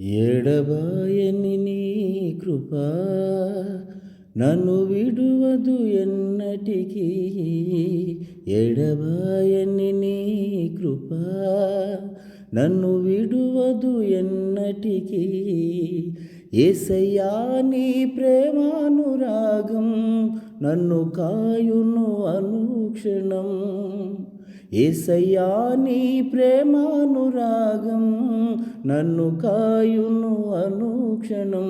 ఎడబాయని నీ కృప నన్ను విడువదు ఎన్నటికీ. ఎడబాయని నీ కృప నన్ను విడువదు ఎన్నటికీ. ఏసయ్యా నీ ప్రేమానురాగం నన్ను కాయును అనుక్షణం. ఏసయ్యా నీ ప్రేమానురాగం నన్ను కాయును అనుక్షణం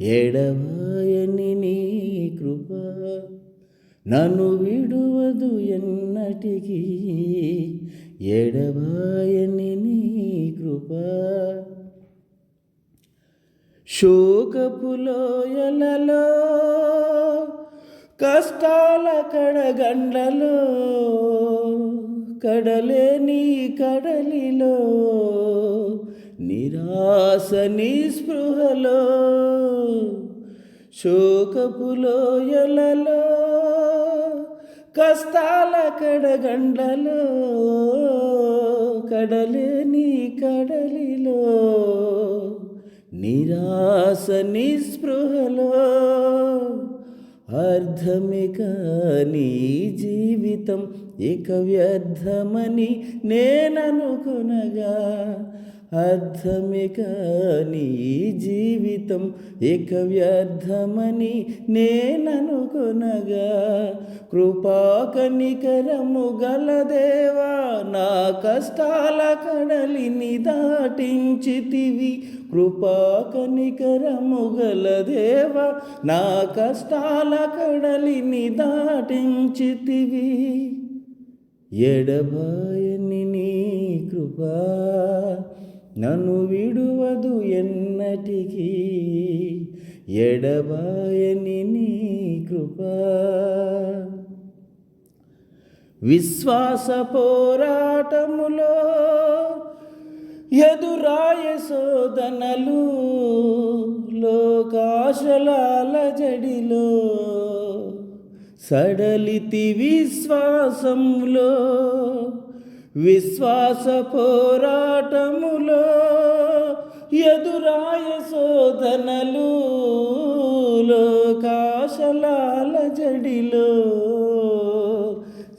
ఎడవాయని నీ కృప. నన్ను విడువదు ఎన్నటికీ ఎడవాయని నీ కృప. శోకపులోయలలో కష్టాల కడగండ్లలో కడలేని కడలిలో నిరాశ నిస్పృహలో శోకపులోయలలో కష్టాల కడగండ్లలో కడలేని కడలిలో నిరాశ నిస్పృహలో అర్థమిక నీ జీవితం ఇక వ్యర్థమని నేననుకునగా అర్థమే కానీ జీవితం ఏక వ్యర్థమని నేననుకునగా కృపాకనికరము గలదేవా నా కష్టాల కడలిని దాటించితివి. కృపాకనికరము గలదేవా నా కష్టాల కడలిని దాటించితివి. ఎడబాయని నీ కృపా నన్ను విడువదు ఎన్నటికీ. ఎడబాయని నీ కృప. విశ్వాస పోరాటములో ఎదురాయ శోధనలు లోకాశలాల జడిలో సడలితి విశ్వాసంలో విశ్వాస పోరాటములో ఎదురాయ శోధనలు లోకాశలాల జడిలో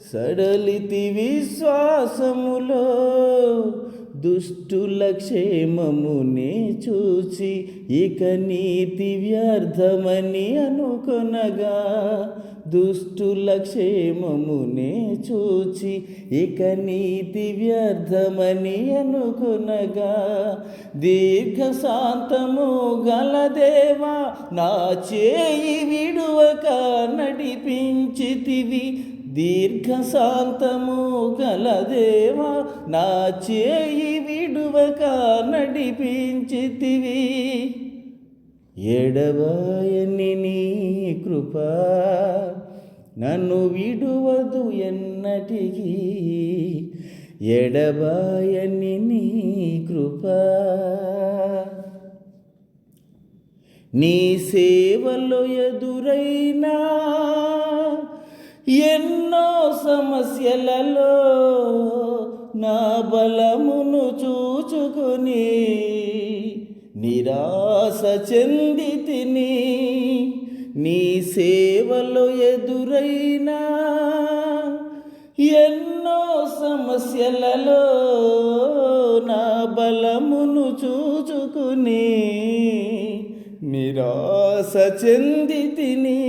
సడలితి విశ్వాసములో దుష్టుల క్షేమమునే చూచి ఇక నీతి వ్యర్థమని అనుకొనగా దుష్టుల క్షేమమునే చూచి ఇక నీతి వ్యర్థమని అనుకునగా దీర్ఘ శాంతము గలదేవా నా చేయి విడువక నడిపించితివి. దీర్ఘ శాంతము గలదేవా నా చేయి విడువక నడిపించితివి. ఎడబాయని నీ కృప నన్ను విడువదు ఎన్నటికీ. ఎడబాయని నీ కృప నీ సేవలో ఎదురైనా ఎన్నో సమస్యలలో నా బలమును చూచుకుని నిరాశ చెంది తిని నీ సేవలో ఎదురైనా ఎన్నో సమస్యలలో నా బలమును చూచుకుని నిరాశ చెంది తిని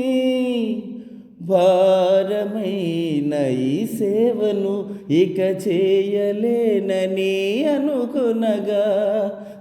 భారమైన ఈ సేవను ఇక చేయలేనని అనుకునగా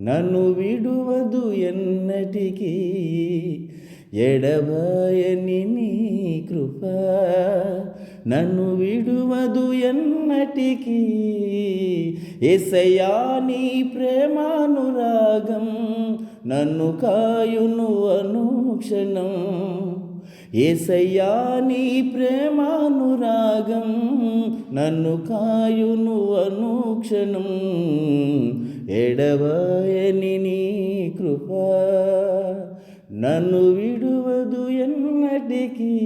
నన్ను విడువదు ఎన్నటికీ ఎడబాయని నీ కృప. నన్ను విడువదు ఎన్నటికీ ఎసయా నీ ప్రేమానురాగం నన్ను కాయును అనుక్షణం. ఏసయ్యా నీ ప్రేమానురాగం నన్ను కాయును అనుక్షణం. ఎడవయని నీ కృప నన్ను విడువదు ఎన్నటికీ.